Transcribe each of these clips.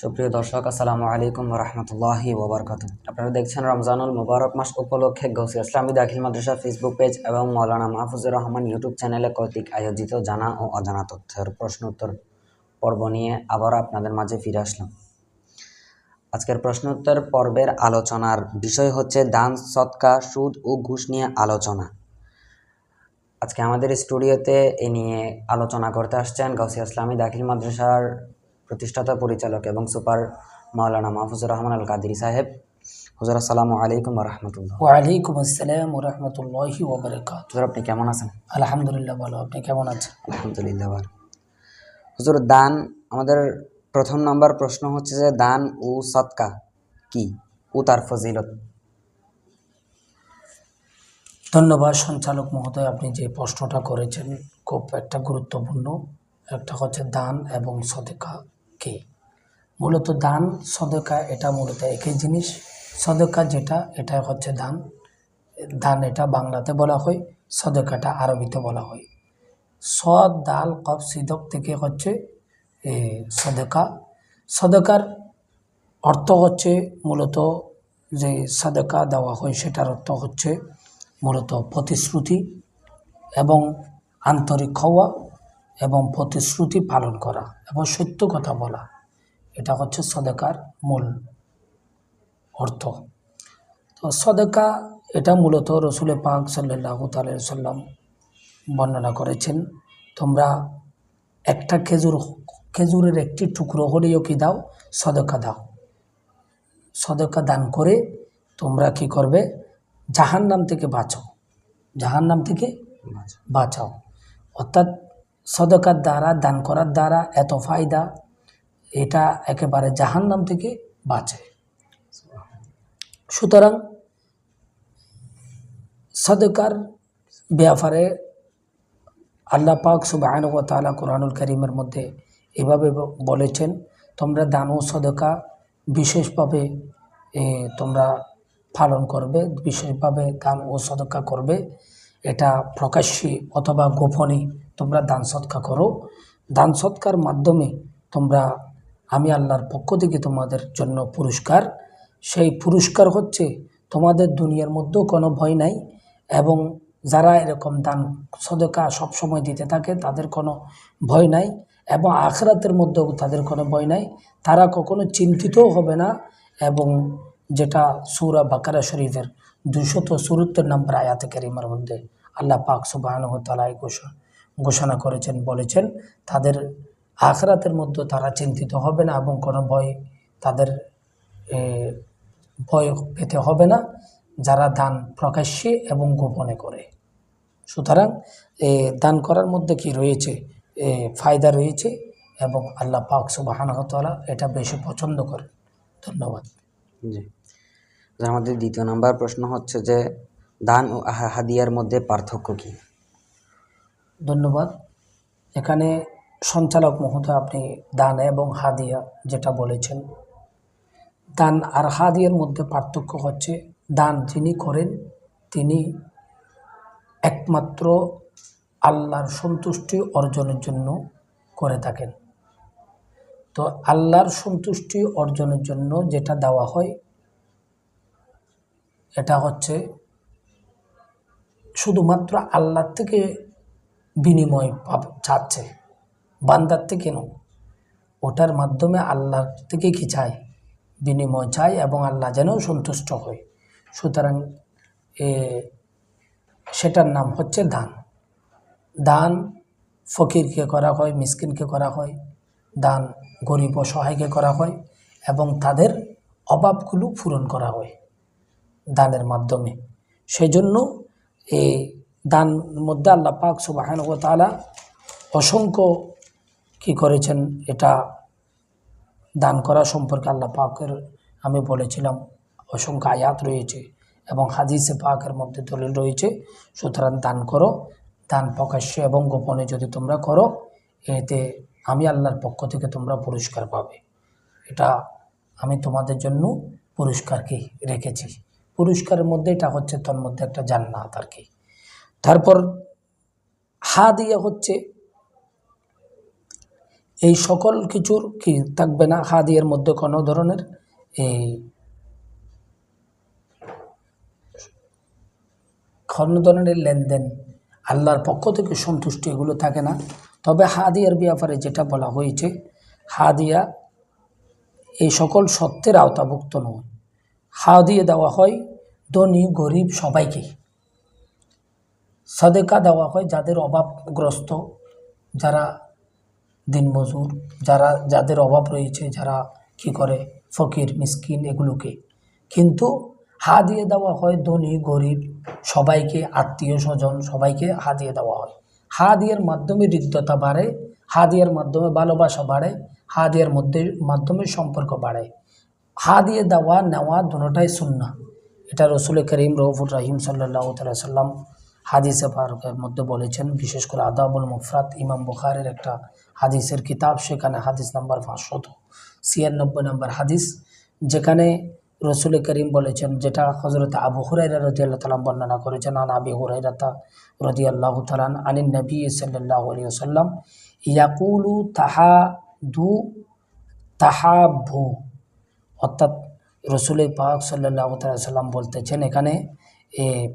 সুপ্রিয় দর্শক, আসসালামু আলাইকুম রহমতুল্লাহি ওবরকাত। আপনারা দেখছেন রমজানুল মুবারক মাস উপলক্ষে গৌসি ইসলামী দাখিল মাদ্রাসা ফেসবুক পেজ এবং মৌলানা মাহফুজুর রহমান ইউটিউব চ্যানেলে কর্তৃক আয়োজিত জানা ও অজানা তথ্যের প্রশ্ন উত্তর পর্ব নিয়ে আবার আপনাদের মাঝে ফিরে আসলাম। আজকের প্রশ্নোত্তর পর্বের আলোচনার বিষয় হচ্ছে দান, সৎকা, সুদ ও ঘুষ নিয়ে আলোচনা। আজকে আমাদের স্টুডিওতে এ নিয়ে আলোচনা করতে আসছেন গাউসিয়া ইসলামী দাখিল মাদ্রাসার প্রতিষ্ঠাতা পরিচালক এবং সুপার মাওলানা মাহফুজুর রহমান আল কাদির সাহেব। হুজুর আসসালামু আলাইকুম রহমতুল্লাহ। ওয়ালাইকুম আসসালাম রহমতুল্লাহি ওবরাকাত হুজুর আপনি কেমন আছেন? আলহামদুলিল্লাহ ভালো। আপনি কেমন আছেন? আলহামদুলিল্লাহ ভালো। হুজুর দান আমাদের প্রথম নম্বর প্রশ্ন হচ্ছে যে দান ও সৎকা কি? ও তার ফজিলত। ধন্যবাদ সঞ্চালক মহোদয় আপনি যে প্রশ্নটা করেছেন খুব একটা গুরুত্বপূর্ণ। একটা হচ্ছে দান এবং সদেকা। কি? মূলত দান, সদকা এটা মূলত একই জিনিস। সদকা যেটা এটা হচ্ছে দান। দান এটা বাংলাতে বলা হয়, সদকাটা আরবিতে বলা হয়। সদ, দাল, কফ, সিদক থেকে হচ্ছে সদেকা। সদেকার অর্থ হচ্ছে মূলত যে সাদেকা দেওয়া হয়, সেটার অর্থ হচ্ছে মূলত প্রতিশ্রুতি এবং আন্তরিক হওয়া। এবং প্রতিশ্রুতি পালন করা এবং সত্য কথা বলা। এটা হচ্ছে সদেকার মূল অর্থ। তো সদেকা এটা মূলত রসুল পাক সাল্লাহ সাল্লাম বর্ণনা করেছেন তোমরা একটা খেজুর খেজুরের একটি টুকরো হলেও কি দাও? সদকা দাও। সদকা দান করে তোমরা কি করবে? জাহান নাম থেকে বাঁচো জাহান নাম থেকে বাঁচাও। অর্থাৎ সদকার দ্বারা, দান করার দ্বারা এত ফায়দা, এটা একেবারে জাহান নাম থেকে বাঁচে। সুতরাং সদকার ব্যাপারে আল্লাহ পাক সুবাহ তালা কোরআনুল করিমের মধ্যে এভাবে বলেছেন, তোমরা দান ও সদকা বিশেষভাবে তোমরা পালন করবে, বিশেষভাবে দান ও সদকা করবে। এটা প্রকাশ্যে অথবা গোপনে তোমরা দান সৎকা করো। দান সৎকার মাধ্যমে তোমরা, আমি আল্লাহর পক্ষ থেকে তোমাদের জন্য পুরস্কার। সেই পুরস্কার হচ্ছে তোমাদের দুনিয়ার মধ্যেও কোনো ভয় নাই এবং যারা এরকম দান সদকা সবসময় দিতে থাকে তাদের কোনো ভয় নাই এবং আখরাতের মধ্যেও তাদের কোনো ভয় নাই। তারা কখনো চিন্তিতও হবে না এবং যেটা সুরা বাকারা শরীফের দুশত সুরুত্তর নম্বর আয়াতে কারিমার মধ্যে আল্লাহ পাক সুবাহ তালাই ঘোষণা। ঘোষণা করেছেন, বলেছেন, তাদের আখরাতের মধ্যে তারা চিন্তিত হবে না এবং কোনো ভয় তাদের ভয় পেতে হবে না, যারা দান প্রকাশ্যে এবং গোপনে করে। সুতরাং দান করার মধ্যে কি রয়েছে? ফায়দা রয়েছে এবং আল্লাহ পাক সুবাহানহতালা এটা বেশি পছন্দ করেন। ধন্যবাদ। জি। আমাদের দ্বিতীয় নম্বর প্রশ্ন হচ্ছে যে, দান ও হাদিয়ার মধ্যে পার্থক্য কি? ধন্যবাদ। এখানে সঞ্চালক মহোদয় আপনি দান এবং হাদিয়া যেটা বলেছেন। দান আর হাদিয়ার মধ্যে পার্থক্য হচ্ছে, দান যিনি করেন তিনি একমাত্র আল্লাহর সন্তুষ্টি অর্জনের জন্য করে থাকেন। তো আল্লাহর সন্তুষ্টি অর্জনের জন্য যেটা দেওয়া হয়, এটা হচ্ছে শুধুমাত্র আল্লাহর থেকে বিনিময় পাব- চাচ্ছে বান্দার থেকে নয়। ওটার মাধ্যমে আল্লাহর থেকে কি চায়? বিনিময় চায় এবং আল্লাহ যেন সন্তুষ্ট হয়। সুতরাং, এ, সেটার নাম হচ্ছে দান। দান ফকিরকে করা হয়, মিসকিনকে করা হয়। দান গরিব অসহায়কে করা হয় এবং তাদের অভাবগুলো পূরণ করা হয় দানের মাধ্যমে। সেই জন্য এই দান মধ্যে আল্লাহ পাক সুবাহান ও তালা অসংখ্য কি করেছেন এটা দান করা সম্পর্কে আল্লাহ পাকের আমি বলেছিলাম অসংখ্য আয়াত রয়েছে এবং হাদিসে পাকের মধ্যে দলিল রয়েছে। সুতরাং দান করো, দান প্রকাশ্যে এবং গোপনে যদি তোমরা করো, এতে আমি আল্লাহর পক্ষ থেকে তোমরা পুরস্কার পাবে। এটা আমি তোমাদের জন্য পুরস্কারকে রেখেছি। পুরস্কারের মধ্যে এটা হচ্ছে তোর মধ্যে একটা জান্নাত আর কি। তারপর হা দিয়ে হচ্ছে এই সকল কিছুর কি থাকবে না? হাদিয়ার মধ্যে কোনো ধরনের এই কোনো ধরনের লেনদেন আল্লাহর পক্ষ থেকে সন্তুষ্টি এগুলো থাকে না। তবে হাদিয়ার ব্যাপারে যেটা বলা হয়েছে হাদিয়া এই সকল সত্যের আওতাভুক্ত নয়। হাদিয়া দেওয়া হয় ধনী, গরিব সবাইকে সদেকা দেওয়া হয় যাদের অভাবগ্রস্ত, যারা দিনমজুর যারা, যাদের অভাব রয়েছে, যারা কি করে, ফকির, মিসকিন এগুলোকে। কিন্তু হা দিয়ে দেওয়া হয় ধনী, গরিব, সবাইকে আত্মীয় স্বজন, সবাইকে হা দিয়ে দেওয়া হয়। হা দিয়ের মাধ্যমে হৃদ্যতা বাড়ে, হা দিয়ের মাধ্যমে ভালোবাসা বাড়ে, হা দিয়ের মধ্যে, মাধ্যমে সম্পর্ক বাড়ে। হা দিয়ে দেওয়া, নেওয়া, দুটাই সুন্না এটা রসুল করিম রৌফুর রাহিম সাল্লাহ সাল্লাম হাদিসে ফারুকের মধ্যে বলেছেন, বিশেষ করে আদাবুল মুফরাত ইমাম বুখারের একটা হাদিসের কিতাব, সেখানে হাদিস নাম্বার পাঁচশত ছিয়ানব্বই নম্বর হাদিস, যেখানে রসুল করিম বলেছেন, যেটা হজরত আবু হুরাইরা রদি আল্লাহ তালাম বর্ণনা করেছেন, আন আবি হুরাইরাতা রদি আল্লাহ তালান আনিন নবী সাল্লাহ আলী সাল্লাম ইয়াকুলু তাহা দু তাহাভু অর্থাৎ রসুল পাক সাল্লাহ সাল্লাম বলতেছেন, এখানে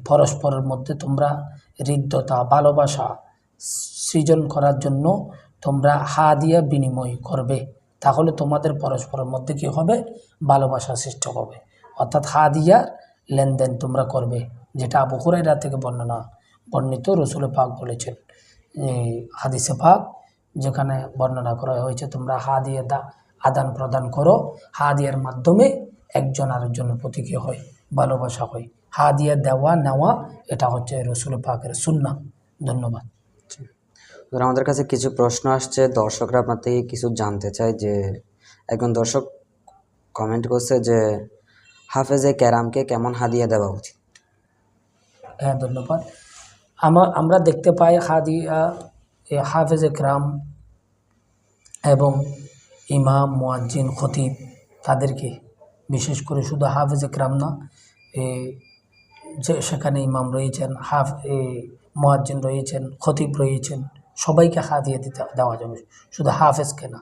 পরস্পরের মধ্যে তোমরা হৃদ্যতা, ভালোবাসা সৃজন করার জন্য তোমরা হা দিয়ে বিনিময় করবে। তাহলে তোমাদের পরস্পরের মধ্যে কি হবে? ভালোবাসা সৃষ্টি হবে। অর্থাৎ হা দিয়ার লেনদেন তোমরা করবে, যেটা আবু হুরাইরা থেকে বর্ণনা, বর্ণিত রসুল পাক বলেছেন। হাদিসে পাক যেখানে বর্ণনা করা হয়েছে, তোমরা হা দিয়ে দা, আদান প্রদান করো। হা দিয়ার মাধ্যমে একজন আরেকজনের প্রতি কী হয়? ভালোবাসা হয়। হা দিয়ে দেওয়া নেওয়া এটা হচ্ছে রসুল পাকের সুন্না ধন্যবাদ। আমাদের কাছে কিছু প্রশ্ন আসছে। দর্শকরা আপনার থেকে কিছু জানতে চায় যে একজন দর্শক কমেন্ট করছে যে হাফেজে ক্যারামকে কেমন হাদিয়া দেওয়া উচিত? হ্যাঁ ধন্যবাদ। আমার আমরা দেখতে পাই হাদিয়া এ হাফেজ একরাম এবং ইমাম মোয়াজ্জিন খতিব তাদেরকে বিশেষ করে শুধু হাফেজ একরাম না এ যে সেখানে ইমাম রয়েছেন, হাফ, এ মুয়াজ্জিন রয়েছেন, খতিব রয়েছেন, সবাইকে হাদিয়া দিতে দেওয়া যাবে। শুধু হাফেজকে না।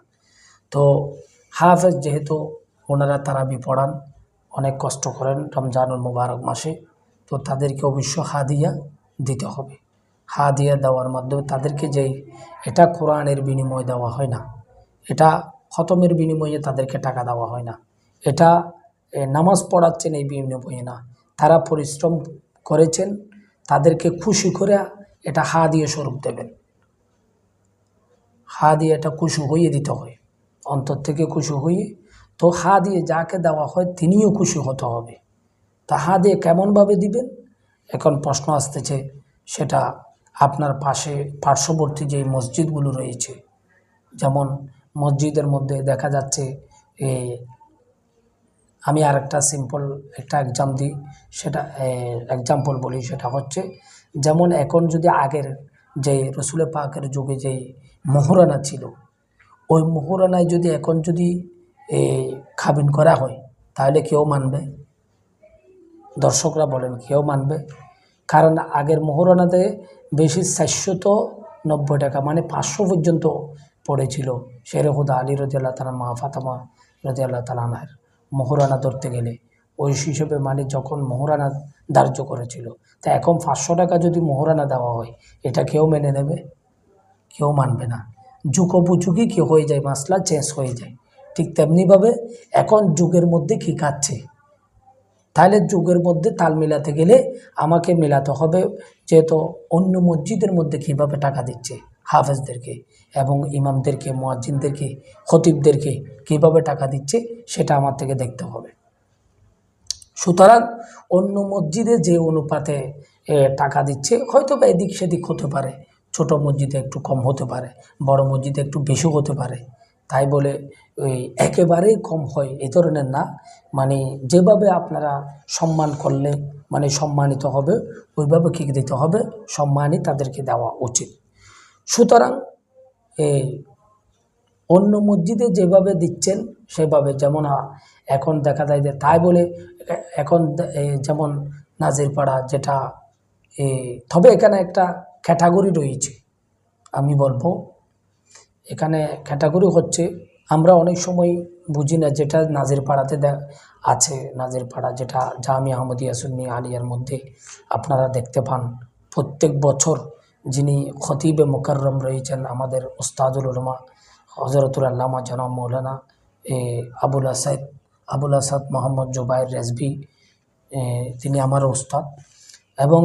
তো হাফেজ যেহেতু ওনারা তারাবি পড়ান, অনেক কষ্ট করেন রমজানুল মুবারক মাসে, তো তাদেরকে অবশ্য হাদিয়া দিতে হবে। হাদিয়া দেওয়ার মাধ্যমে তাদেরকে যেই, এটা কোরআনের বিনিময় দেওয়া হয় না। এটা খতমের বিনিময়ে তাদেরকে টাকা দেওয়া হয় না। এটা নামাজ পড়াচ্ছেন এই বিনিময়ে না। তারা পরিশ্রম করেছেন, তাদেরকে খুশি করে এটা হা দিয়ে স্বরূপ দেবেন। হা দিয়ে এটা খুশি হইয়ে দিতে হয়, অন্তর থেকে খুশি হইয়ে। তো হা দিয়ে যাকে দেওয়া হয় তিনিও খুশি হতে হবে। তা হা দিয়ে কেমনভাবে দিবেন? এখন প্রশ্ন আসতেছে, সেটা আপনার পাশে পার্শ্ববর্তী যে মসজিদগুলো রয়েছে, যেমন মসজিদের মধ্যে দেখা যাচ্ছে আমি আর একটা সিম্পল একটা এক্সাম দিই সেটা এক্সাম্পল বলি, সেটা হচ্ছে, যেমন এখন যদি আগের যে রসুলের পাকের যুগে যে মোহরানা ছিল, ওই মোহরানায় যদি এখন যদি খাবিন করা হয়, তাহলে কেউ মানবে? দর্শকরা বলেন, কেউ মানবে? কারণ আগের মোহরানাতে বেশি চারশত নব্বই টাকা মানে পাঁচশো পর্যন্ত পড়েছিল শের হুদা আলী রদি আল্লাহ তালা মা ফাতামা রদি আল্লাহ তালানার মোহরানা ধরতে গেলে। ওই হিসেবে মানে যখন মোহরানা ধার্য করেছিল। তা এখন পাঁচশো টাকা যদি মোহরানা দেওয়া হয়, এটা কেউ মেনে নেবে? কেউ মানবে না। যুগোপযোগী কি হয়ে যায়, মাসলা চেঞ্জ হয়ে যায়। ঠিক তেমনিভাবে এখন যুগের মধ্যে কী খাচ্ছে তাহলে যুগের মধ্যে তাল মিলাতে গেলে আমাকে মেলাতে হবে, যেহেতু অন্য মসজিদের মধ্যে কীভাবে টাকা দিচ্ছে? হাফেজদেরকে এবং ইমামদেরকে, মোয়াজ্জিনদেরকে, খতিবদেরকে কীভাবে টাকা দিচ্ছে সেটা আমার থেকে দেখতে হবে। সুতরাং অন্য মসজিদে যে অনুপাতে টাকা দিচ্ছে, হয়তো বা এদিক সেদিক হতে পারে। ছোট মসজিদে একটু কম হতে পারে, বড় মসজিদে একটু বেশি হতে পারে। তাই বলে ওই একেবারেই কম হয় এ ধরনের না। মানে যেভাবে আপনারা সম্মান করলে মানে সম্মানিত হবে, ওইভাবে কী দিতে হবে, সম্মানই তাদেরকে দেওয়া উচিত। সুতরাং এই অন্য মসজিদে যেভাবে দিচ্ছেন সেভাবে। যেমন এখন দেখা যায় যে তাই বলে এখন যেমন নাজিরপাড়া যেটা এ, তবে এখানে একটা ক্যাটাগরি রয়েছে আমি বলব। এখানে ক্যাটাগরি হচ্ছে আমরা অনেক সময় বুঝি না যেটা নাজির পাড়াতে আছে। নাজির পাড়া যেটা জামি আহমদিয়া সুন্নি আলিয়ার মধ্যে আপনারা দেখতে পান। প্রত্যেক বছর যিনি খতিবে মোকাররম রয়েছেন আমাদের উস্তাদুল উলমা হজরতুল আল্লামা জনাব মৌলানা এ, আবুল আসাদ আবুল আসাদ মোহাম্মদ জুবাইর রেজবি তিনি আমার উস্তাদ। এবং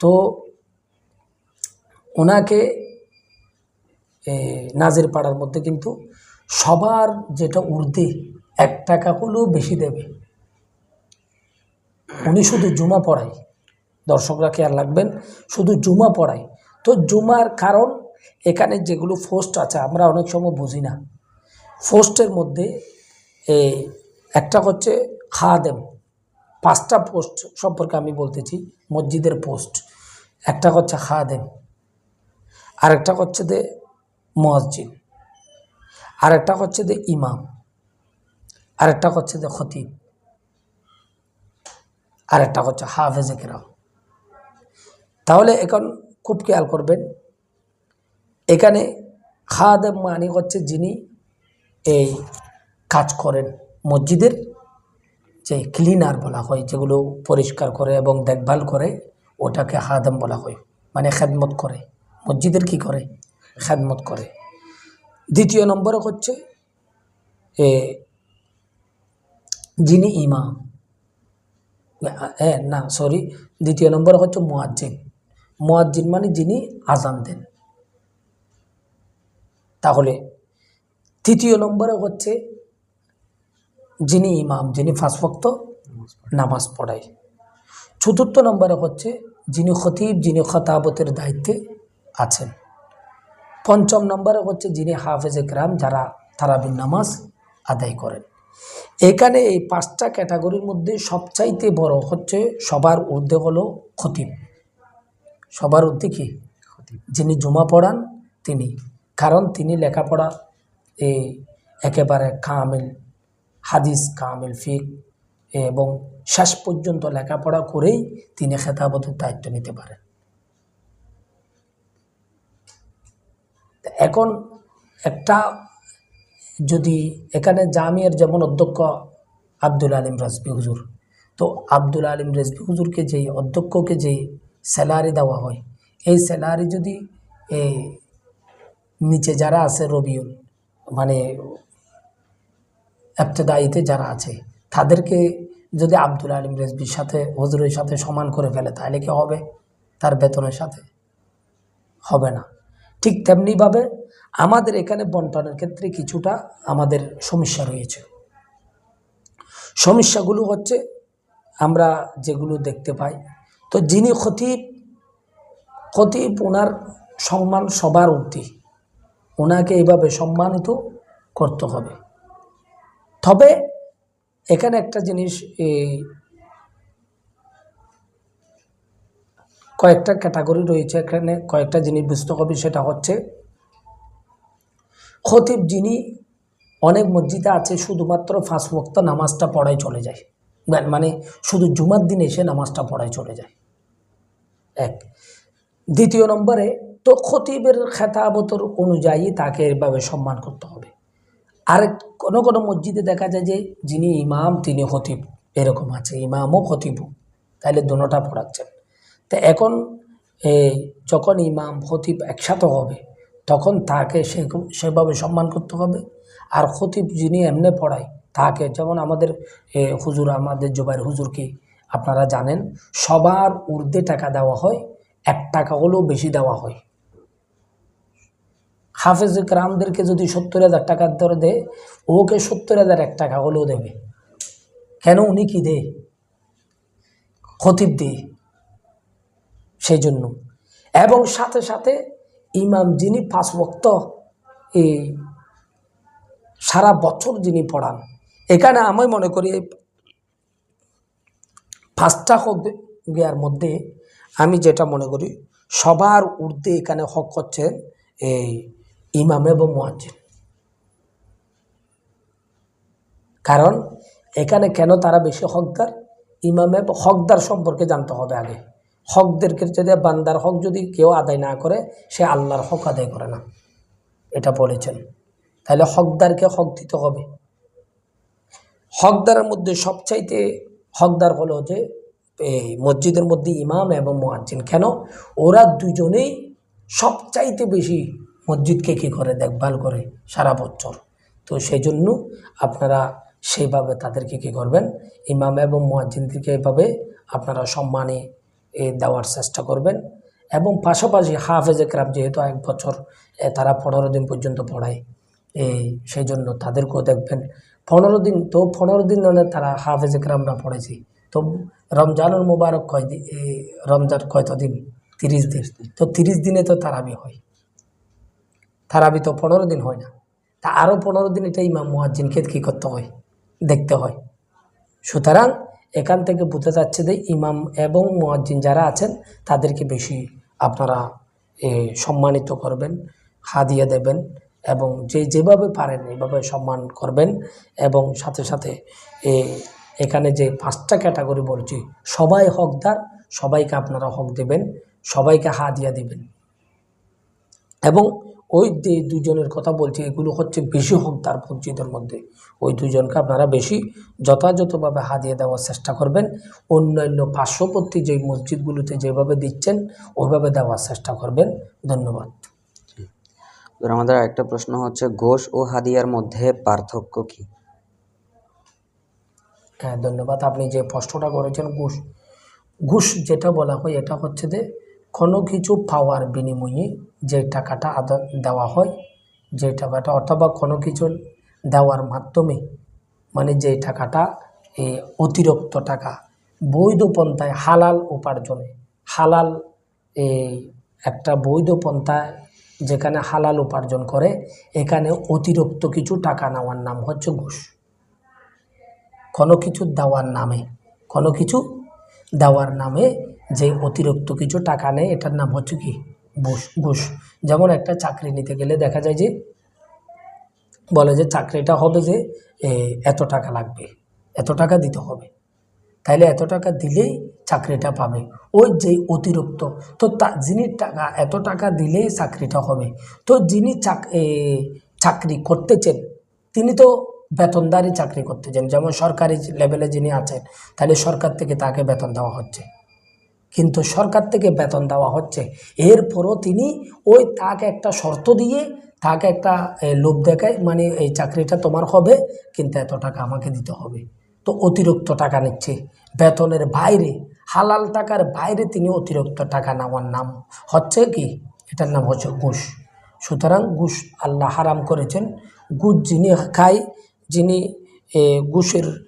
তো ওনাকে নাজির পাড়ার মধ্যে কিন্তু সবার যেটা উর্দে এক টাকা হলেও বেশি দেবে। উনি শুধু জুমা পড়ায়। দর্শকরা খেয়াল রাখবেন শুধু জুমা পড়ায়। তো জুমার কারণ এখানে যেগুলো পোস্ট আছে, আমরা অনেক সময় বুঝি না। পোস্টের মধ্যে একটা হচ্ছে খাদেম। পাঁচটা পোস্ট সম্পর্কে আমি বলতেছি, মসজিদের পোস্ট একটা হচ্ছে খাদেম, আরেকটা হচ্ছে যে মসজিদ, আরেকটা হচ্ছে যে ইমাম, আরেকটা হচ্ছে যে খতিব, আরেকটা হচ্ছে হাফেজে কেরাম। তাহলে এখন খুব খেয়াল করবেন। এখানে খাদেম মানে হচ্ছে যিনি এই কাজ করেন মসজিদের যে ক্লিনার বলা হয় যেগুলো পরিষ্কার করে এবং দেখভাল করে ওটাকে হাদেম বলা হয় মানে খেদমত করে। মসজিদের কি করে? খেদমত করে। দ্বিতীয় নম্বরে হচ্ছে এ, যিনি ইমাম। হ্যাঁ না সরি দ্বিতীয় নম্বরে হচ্ছে মোয়াজ্জিন। মোয়াজ্জিন মানে যিনি আজান দেন। তাহলে তৃতীয় নম্বরে হচ্ছে যিনি ইমাম, যিনি ফাঁসভক্ত নামাজ পড়ায়। চতুর্থ নম্বরে হচ্ছে যিনি খতিব, যিনি খতাবতের দায়িত্বে আছেন। পঞ্চম নম্বরে হচ্ছে যিনি হাফেজে গ্রাম যারা তারাবিন নামাজ আদায় করেন। এখানে এই পাঁচটা ক্যাটাগরির মধ্যে সবচাইতে বড় হচ্ছে সবার ঊর্ধ্বে হলো খতিব। সবার ঊর্ধ্বে কি যিনি জুমা পড়ান, তিনি। কারণ তিনি লেখাপড়া এই একেবারে কামিল, হাদিস কামিল, ফিক এবং শেষ পর্যন্ত লেখাপড়া করেই তিনি খেতাবতের দায়িত্ব নিতে পারেন। এখন একটা যদি এখানে জামিয়ার যেমন অধ্যক্ষ আব্দুল আলিম রাজবি হুজুর, তো আব্দুল আলিম রেজবি হুজুরকে যেই অধ্যক্ষকে যে স্যালারি দেওয়া হয়। এই স্যালারি যদি নিচে যারা আছে রবিউল মানে দায়িত্বে যারা আছে, তাদেরকে যদি আব্দুল আলিম রেজবির সাথে, হুজুরের সাথে সমান করে ফেলে, তাহলে কি হবে? তার বেতনের সাথে হবে না। ঠিক তেমনিভাবে আমাদের এখানে বন্টনের ক্ষেত্রে কিছুটা আমাদের সমস্যা রয়েছে। সমস্যাগুলো হচ্ছে, আমরা যেগুলো দেখতে পাই তো যিনি খতিব খতিব ওনার সম্মান সবার ঊর্ধ্বে ওনাকে এইভাবে সম্মানিত করতে হবে। তবে এখানে একটা জিনিস কয়েকটা ক্যাটাগরি রয়েছে। এখানে কয়েকটা জিনিস বুঝতে হবে, সেটা হচ্ছে খতিব যিনি অনেক মসজিদে আছে, শুধুমাত্র ফাঁস ওয়াক্ত নামাজটা পড়ায় চলে যায়। মানে শুধু জুমার দিন এসে নামাজটা পড়ায় চলে যায়। এক। দ্বিতীয় নম্বরে, তো খতিবের খেতাবতর অনুযায়ী তাকে এভাবে সম্মান করতে হবে। আরেক, কোনো কোনো মসজিদে দেখা যায় যে, যিনি ইমাম, তিনি খতিব, এরকম আছে, ইমামও খতিবও তাহলে দোনোটা পড়াচ্ছেন। তা এখন যখন ইমাম, খতিব একসাথে হবে, তখন তাকে সে, সেভাবে সম্মান করতে হবে। আর খতিব যিনি এমনি পড়ায় তাকে যেমন আমাদের হুজুর, আমাদের জুবাইর হুজুরকে আপনারা জানেন, সবার ঊর্ধ্বে টাকা দেওয়া হয়, এক টাকা হলেও বেশি দেওয়া হয়। হাফেজ রামদেরকে যদি সত্তর হাজার টাকার ধরে দেয় ওকে সত্তর হাজার এক টাকা হলেও দেবে। কেন উনি কি দে? খতিব দে। সেই জন্য। এবং সাথে সাথে ইমাম যিনি পাঁচ বক্ত এই সারা বছর যিনি পড়ান এখানে আমি মনে করি পাঁচটা হক গিয়ার মধ্যে আমি যেটা মনে করি, সবার ঊর্ধ্বে এখানে হক হচ্ছে এই ইমাম এবং মুয়াজ্জিন। কারণ এখানে কেন তারা বেশি হকদার? ইমামে হকদার সম্পর্কে জানতে হবে আগে। হকদেরকে যদি বান্দার হক যদি কেউ আদায় না করে, সে আল্লাহর হক আদায় করে না। এটা বলেছেন। তাহলে হকদারকে হক দিতে হবে। হকদারের মধ্যে সবচাইতে, হকদার হলো যে, এই মসজিদের মধ্যে ইমাম এবং মোয়াজ্জিন। কেন? ওরা দুজনেই সবচাইতে বেশি মসজিদকে কী করে? দেখভাল করে সারা বছর। তো সেই জন্য আপনারা সেইভাবে তাদেরকে কী করবেন? ইমাম এবং মোয়াজ্জিনদেরকে এভাবে আপনারা সম্মানে দেওয়ার চেষ্টা করবেন। এবং পাশাপাশি হাফেজ একরাম যেহেতু এক বছর তারা পনেরো দিন পর্যন্ত পড়ায়, এই সেই জন্য তাদেরকেও দেখবেন পনেরো দিন, তো পনেরো দিন মানে তারা হাফেজ একরামরা পড়েছি। তো রমজানুল মুবারক কয় রমজান কয়ত দিন? তিরিশ দিন। তো তিরিশ দিনে তো তারাবি হয়। তারাবি তো পনেরো দিন হয় না। তা আরও পনেরো দিন এটা ইমাম মুয়াজ্জিনকে কী করতে হয়? দেখতে হয়। সুতরাং এখান থেকে বোঝা যাচ্ছে যে ইমাম এবং মুয়াজ্জিন যারা আছেন, তাদেরকে বেশি আপনারা সম্মানিত করবেন, হাদিয়া দেবেন। এবং যে যেভাবে পারেন এভাবে সম্মান করবেন এবং সাথে সাথে এ, এখানে যে পাঁচটা ক্যাটাগরি বলছি সবাই হকদার সবাইকে আপনারা হক দেবেন সবাইকে হাদিয়া দিবেন। এবং ওই যে দুজনের কথা বলছি এগুলো হচ্ছে বেশি হকদার মসজিদের মধ্যে। ওই দুজনকে আপনারা বেশি যথাযথভাবে হাতিয়ে দেওয়ার চেষ্টা করবেন। অন্যান্য পার্শ্ববর্তী যে মসজিদগুলোতে যেভাবে দিচ্ছেন ওইভাবে দেওয়ার চেষ্টা করবেন। ধন্যবাদ। এবার আমাদের একটা প্রশ্ন হচ্ছে ঘোষ ও হাদিয়ার মধ্যে পার্থক্য কি? হ্যাঁ ধন্যবাদ। আপনি যে প্রশ্নটা করেছেন ঘুষ ঘুষ যেটা বলা হয় এটা হচ্ছে যে কোনো কিছু পাওয়ার বিনিময়ে যে টাকাটা আদা দেওয়া হয় যে টাকাটা অথবা কোনো কিছু দেওয়ার মাধ্যমে মানে যে টাকাটা এ, অতিরিক্ত টাকা বৈধ পন্থায় হালাল উপার্জনে হালাল এই একটা বৈধ পন্থায় যেখানে হালাল উপার্জন করে, এখানে অতিরিক্ত কিছু টাকা নেওয়ার নাম হচ্ছে ঘুষ। কোনো কিছু দেওয়ার নামে, কোনো কিছু দেওয়ার নামে যে অতিরিক্ত কিছু টাকা নেয়, এটার নাম হচ্ছে কি? ঘুষ ঘুষ। যেমন একটা চাকরি নিতে গেলে দেখা যায় যে, বলে যে চাকরিটা হবে যে এত টাকা লাগবে, এত টাকা দিতে হবে। তাইলে এত টাকা দিলেই চাকরিটা পাবে। ওই যে অতিরিক্ত, তো তা যিনি টাকা, এত টাকা দিলেই চাকরিটা হবে। তো যিনি চাক চাকরি করতেছেন, তিনি তো বেতনদারি চাকরি করতে করতেছেন। যেমন সরকারি লেভেলে যিনি আছেন, তাহলে সরকার থেকে তাকে বেতন দেওয়া হচ্ছে। কিন্তু সরকার থেকে বেতন দেওয়া হচ্ছে, এরপরও তিনি ওই তাকে একটা শর্ত দিয়ে তাকে একটা লোভ দেখায় মানে এই চাকরিটা তোমার হবে, কিন্তু এত টাকা আমাকে দিতে হবে। তো অতিরিক্ত টাকা নিচ্ছে। বেতনের বাইরে, হালাল টাকার বাইরে তিনি অতিরিক্ত টাকা নেওয়ার নাম হচ্ছে কি? এটার নাম হচ্ছে ঘুষ। সুতরাং ঘুষ আল্লাহ হারাম করেছেন। ঘুষ যিনি খায়, যিনি ঘুষের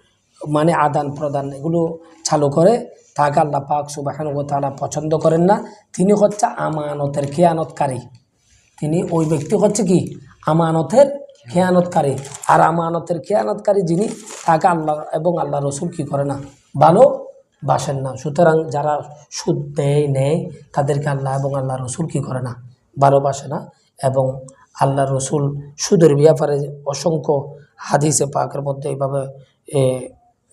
মানে আদান প্রদান এগুলো চালু করে, তাকে আল্লাহ পাক সুবাহান ও তালা পছন্দ করেন না। তিনি হচ্ছে আমানতের খেয়ানতকারী। তিনি ওই ব্যক্তি হচ্ছে কি? আমানতের খেয়ানতকারী। আর আমানতের খেয়ানতকারী যিনি, তাকে আল্লাহ এবং আল্লাহ রসুল কি করে না? ভালো বাসেন না। সুতরাং যারা সুদ দেয়, নেয়, তাদেরকে আল্লাহ এবং আল্লাহ রসুল কি করে না? ভালোবাসে না। এবং আল্লাহ রসুল সুদের ব্যাপারে অসংখ্য হাদিসে পাকের মধ্যে এইভাবে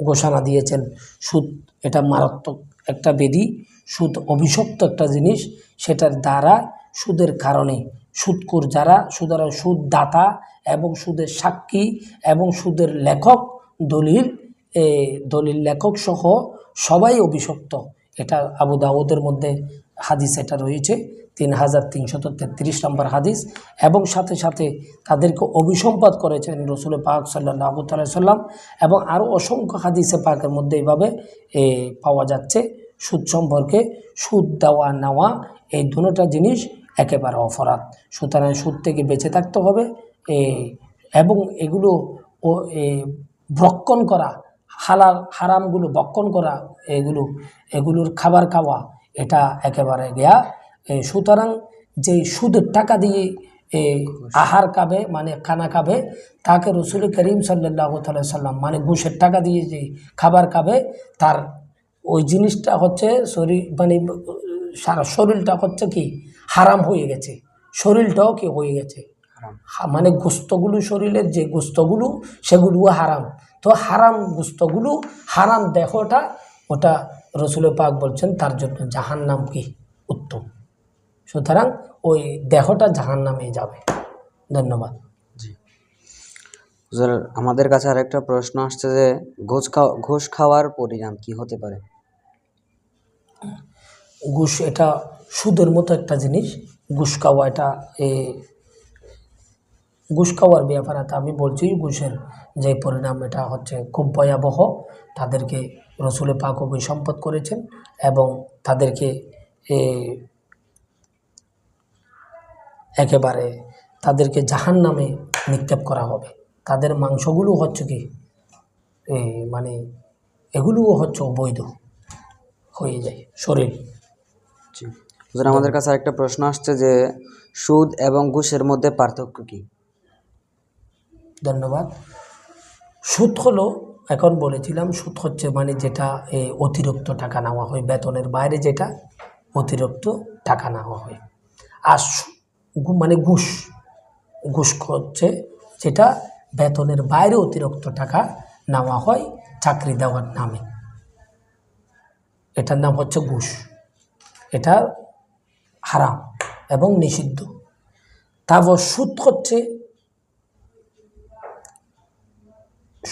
ঘোষণা দিয়েছেন। সুদ এটা মারাত্মক একটা বেদি। সুদ অভিশপ্ত একটা জিনিস। সেটার দ্বারা সুদের কারণে সুদকুর যারা, সুদের সুদ দাতা এবং সুদের সাক্ষী এবং সুদের লেখক দলিল এ, দলিল লেখক সহ সবাই অভিশপ্ত। এটা আবু দাউদের মধ্যে হাদিস এটা রয়েছে তিন হাজার তিনশত তেত্রিশ নম্বর হাদিস। এবং সাথে সাথে তাদেরকে অভিসম্পাদ করেছেন রসুল পাক সাল্লাহ আবু সাল্লাম। এবং আরও অসংখ্য হাদিসে পাকের মধ্যে এইভাবে এ, পাওয়া যাচ্ছে। সুদ সম্পর্কে সুদ দেওয়া নেওয়া এই দুটোটা জিনিস একেবারে অপরাধ। সুতরাং সুদ থেকে বেঁচে থাকতে হবে। এবং এগুলো ও ভক্ষণ করা, হালাল, হারামগুলো ভক্ষণ করা, এগুলো, এগুলোর খাবার খাওয়া, এটা একেবারে গেয়া সুতরাং যে সুদের টাকা দিয়ে আহার খাবে মানে খানা খাবে, তাকে রসুল করিম সাল্লাহ সাল্লাম মানে ঘুষের টাকা দিয়ে যে খাবার খাবে, তার ওই জিনিসটা হচ্ছে শরীর মানে সারা শরীরটা হচ্ছে কি, হারাম হয়ে গেছে, শরীরটাও কি হয়ে গেছে। মানে গোস্তগুলো শরীরের যে গোস্তগুলো সেগুলোও হারাম। তো হারাম গোস্তগুলো হারাম দেহটা ওটা রসুল পাক বলছেন তার জন্য জাহান নাম কি? উত্তম। সুতরাং ওই দেহটা জাহান নামে যাবে। ধন্যবাদ। জি। হুজুর আমাদের কাছে আরেকটা প্রশ্ন আসছে যে ঘুষ খাওয়া ঘুষ খাওয়ার পরিণাম কি হতে পারে? ঘুষ এটা সুদের মতো একটা জিনিস। ঘুষ খাওয়া এটা এ ঘুষ খাওয়ার ব্যাপারে, তো আমি বলছি ঘুষের যে পরিণাম, এটা হচ্ছে খুব ভয়াবহ। তাদেরকে রসুলে পাক সম্পদ করেছেন এবং তাদেরকে একেবারে তাদেরকে জাহান নামে নিক্ষেপ করা হবে। তাদের মাংসগুলো হচ্ছে কি? মানে এগুলোও হচ্ছে অবৈধ হয়ে যায় শরীর। আমাদের কাছে আরেকটা প্রশ্ন আসছে যে সুদ এবং ঘুষের মধ্যে পার্থক্য কি? ধন্যবাদ। সুদ হলো, এখন বলেছিলাম সুদ হচ্ছে মানে যেটা অতিরিক্ত টাকা নেওয়া হয়, বেতনের বাইরে যেটা, অতিরিক্ত টাকা নেওয়া হয়। আর মানে ঘুষ ঘুষ হচ্ছে যেটা বেতনের বাইরে অতিরিক্ত টাকা নেওয়া হয় চাকরি দেওয়ার নামে। এটার নাম হচ্ছে ঘুষ। এটা হারাম এবং নিষিদ্ধ। তারপর সুদ হচ্ছে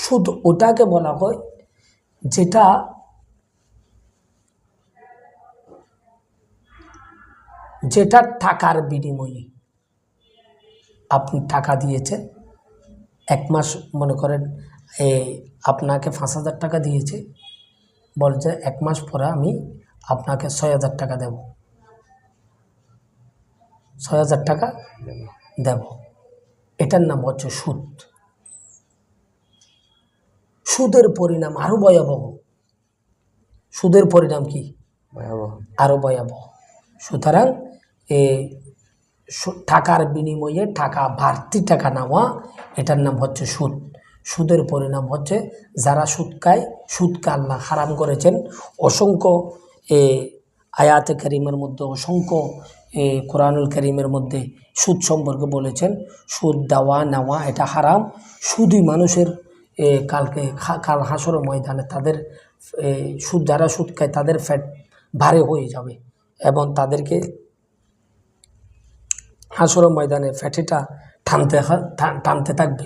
সুদ ওটাকে বলা হয় যেটা যেটা টাকার বিনিময়ে আপনি টাকা দিয়েছেন, এক মাস মনে করেন, এ আপনাকে পাঁচ হাজার টাকা দিয়েছে, বল যে এক মাস পরে আমি আপনাকে ছয় হাজার টাকা দেব। ছয় হাজার টাকা দেব। এটার নাম হচ্ছে সুদ। সুদের পরিণাম আরও ভয়াবহ। সুদের পরিণাম কি? ভয়াবহ। আরও ভয়াবহ। সুতরাং এ টাকার বিনিময়ে টাকা বাড়তি টাকা নেওয়া এটার নাম হচ্ছে সুদ। সুদের পরিণাম হচ্ছে যারা সুদ খায় সুদকে আল্লাহ হারাম করেছেন। অসংখ্য এ আয়াতে করিমের মধ্যে অসংখ্য এ কোরআনুল করিমের মধ্যে সুদ সম্পর্কে বলেছেন। সুদ দেওয়া নেওয়া এটা হারাম। সুদই মানুষের কালকে কাল হাসর ময়দানে তাদের সুদ যারা সুদ খায় তাদের ফ্যাট ভারে হয়ে যাবে এবং তাদেরকে হাসর ময়দানে ফ্যাটিটা টানতে টানতে থাকবে।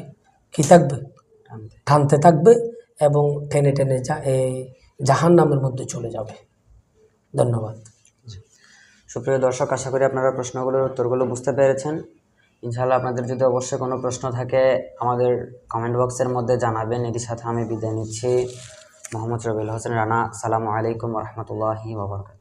কি থাকবে? টানতে। থাকবে এবং টেনে টেনে জাহান নামের মধ্যে চলে যাবে। ধন্যবাদ। সুপ্রিয় দর্শক আশা করি আপনারা প্রশ্নগুলোর উত্তরগুলো বুঝতে পেরেছেন। ইনশাআল্লাহ আপনাদের যদি অবশ্যই কোনো প্রশ্ন থাকে, আমাদের কমেন্ট বক্সের মধ্যে জানাবেন। এটির সাথে আমি বিদায় নিচ্ছি। মোহাম্মদ রবিল হোসেন রানা সালামু আলাইকুম রহমতুল্লাহি ওবরকাত